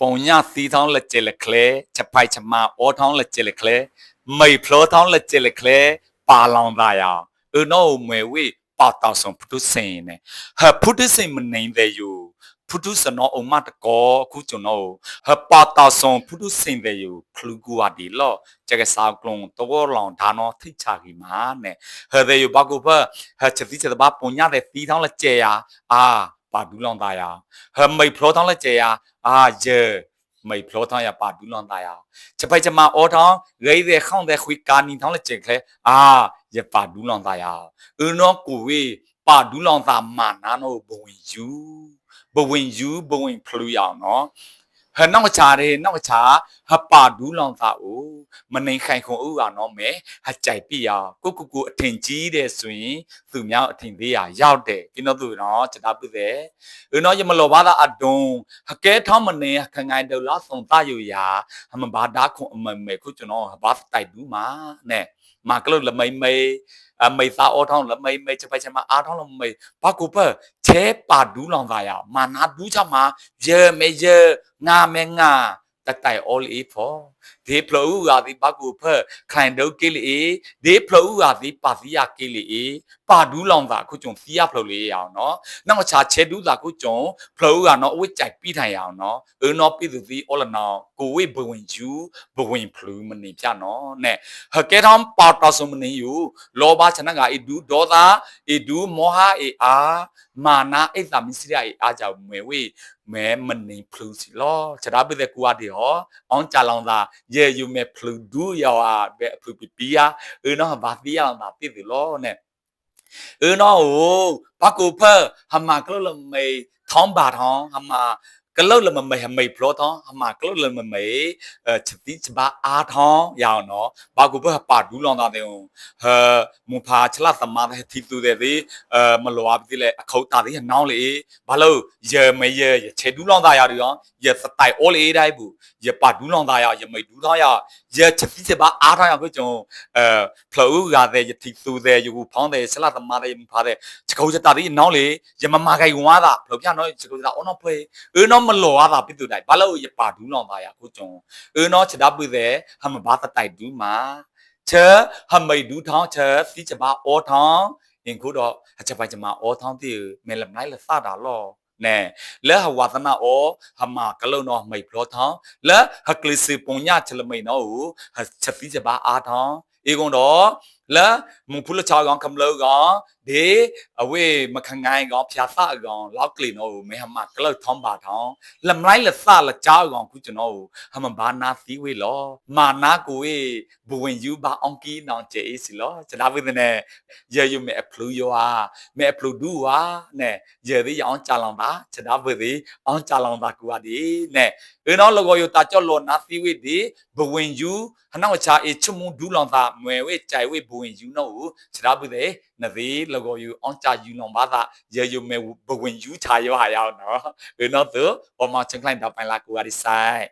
ပုံညသီထောင်းလက်ကျလက်ကလေချက်ပိုက်ချမအောထောင်းလက်ကျလက်ကလေမိတ်ဖလောထောင်းလက်ကျလက်ကလေပါလောင်သားယာအနောမွေဝေပါတောက်ဆုံးဖုတုစင်နေဟဖုတုစင်မနေတဲ့ယူဖုတုစနောအုံမတကောအခုကျွန်တော်ဟပါတောက်ဆုံးဖုတုစင်တဲ့ယူဖလူကူဝဒီလောကျကဆောက်ကလုံတောလောင်ဒါနောထိတ်ချကီမာနဲ့ဟတဲ့ယူဘကုဖဟချက်တိချက်တဘာပုံညတဲ့သီထောင်းလက်ကျယာအာ ဘာဘူးလောင်သားယာဟမိတ်ဖလောထောင်းလက်ကျေယာအာယေမိတ်ဖလောထောင်းယာဘာဘူးလောင်သားယာချပိုက်ချမအောထောင်းရေတဲ့ခေါန့်တဲ့ခွေကာနီထောင်းလက်ကျေခဲအာယေဘာဘူးလောင်သားယာအင်းနောကိုဝေးဘာဘူးလောင်သားမာနာနောဘဝင်ယူဘဝင်ယူဘဝင်ဖလူရအောင်နော် ဟနောက်ချာတဲ့နောက်ချာဟပါဒူးလောင်သာအိုမနေခိုင်ခွန်ဥအောင်တော့မယ်ဟကြိုက်ပြရကိုကုကုအထင်ကြီးတဲ့ဆိုရင်သူများအထင်သေးရရောက်တယ်ကျွန်တော်သူတော့ချက်တာပြုတယ်ဦးတော့ယမလောဘာသာအဒုံဟကဲထောင်းမနေခငိုင်တော်လားစုံသယူရာဟမဘာဒါခွန်အမမဲခုကျွန်တော်ဘာတိုက်ဘူးမှာနဲ့မာကလုတ်လမိမ့်မဲ အမေသာအောထောင်းလမိမေချက်ပိုက်ချက်မအားထောင်းလမိဘာကိုပချဲပါဒူးလောင်သာရမာနာဒူးချမှာယေမေယေငါမဲငါတတိုင် all e for ဒီဖလိုရာဒီဘကူဖခိုင်ဒုကိလီဒီဖလိုရာဒီပါစီယာကိလီပါဒူးလောင်သာခုကျုံစီယာဖလိုလေးရအောင်နော်နောက်ချာချဲဒူးသာခုကျုံဖလိုရာနော်အဝိကြိုက်ပြီးထိုင်ရအောင်နော်အနော်ပြည်သူဒီ all now ကိုဝေဘဝင်ယူဘဝင်ဖလူမနေပြနော်နဲ့ဟကဲထောင်းပါတာဆုမနေယူလောဘချနကအီဒူဒေါသာအီဒူမောဟအေအာမာနာအိတ်သမစ္စရိယအေအားကြောင့်မွေဝေမဲမနေဖလူစီလောခြေတာပိတဲ့ကူအတေဟောအောင်ကြလောင်သာ ye you me plu du ya be plu pi pi ya e no ba pi ya ma pi ti lo ne e no o ba ko pa ha ma klo lo me thong ba thong ha ma กะลุละมะเมหะเมพลอทองหมากลุละมะเมเอ่อฉติฉบาอาทองยาวเนาะบากุบะปาดูลองตาเตงเฮมุพาฉละตมะเตทีตูเตติเอ่อมลวาปิติเลอเข้าตาเตยน้องเลยบาลุเยเมเยยเฉดูลองตายาดิยองยสไตโอเลยได้บุยปาดูลองตายายเมดูทองยายฉติฉบาอาทองยาวก็จงเอ่อพลูกาเตยทีตูเตยูพ้องเตฉละตมะเตมุพาเตฉกูจะตาเตยน้องเลยยมมาไกวาดาพลูกะเนาะฉกูจะออนอเพเออนอမလောရတာပြတူတိုင်းဘာလို့ရေပါဒူးလောင်သားရကိုကျွန်အေးနော်ချက်တာပြတဲ့ဟမဘာတတိုက်ဒူးမှာချေဟမိဒူးထောင်းချေစီချပါအောထောင်းင်ခုတော့အချက်ပိုင်ချမအောထောင်းတီမဲလမိုင်းလစတာလောနဲလဲဟဝသနာအောဟမကလုံနော်မိတ်ဖလောထောင်းလဲဟကလစ်စီပုံညချလမိန်နော်ဟချက်တီချပါအားထောင်းအေကုံတော့ လာမုန်ဖူလချောင်းကောင်ကမလောကောင်ဒေအဝေးမခငိုင်းကောင်ဖျာဆာကောင်လောက်ကလီနော်မေဟမကလောက်ထောင်းပါထောင်းလမလိုက်လဆလချောင်းကောင်ခုကျွန်တော်ဟမဘာနာသီဝေလောမာနာကိုဝေဘဝင်ယူပါအောင်ကီနောင်ကျေးစီလောကျွန်တော်ဝိသနေရေယူမေအဖလူယောဟာမေအဖလူဒူဟာနဲ့ရေသေးအောင်ချလောင်တာကျွန်တော်ဝိသေးအောင်ချလောင်တာကူဟာဒီနဲ့အင်းတော်လောကောယောတာကြော့လောနာသီဝေဒီဘဝင်ယူဟနောက်ချာအေချွမှုဒူလောင်တာမွယ်ဝေကြိုင်ဝေဘကိုဝင်ယူနော့ကိုခြေရာပုတဲ့နသေးလော်ကိုယူအောင်ချယူနော့ဘာသာရေယုမဲဘဝင်ယူချာရောဟာရောနော်ဘယ်တော့သူပေါ်မှာချင်းကလိုက်တော့ပိုင်လာကိုရီဆိုင်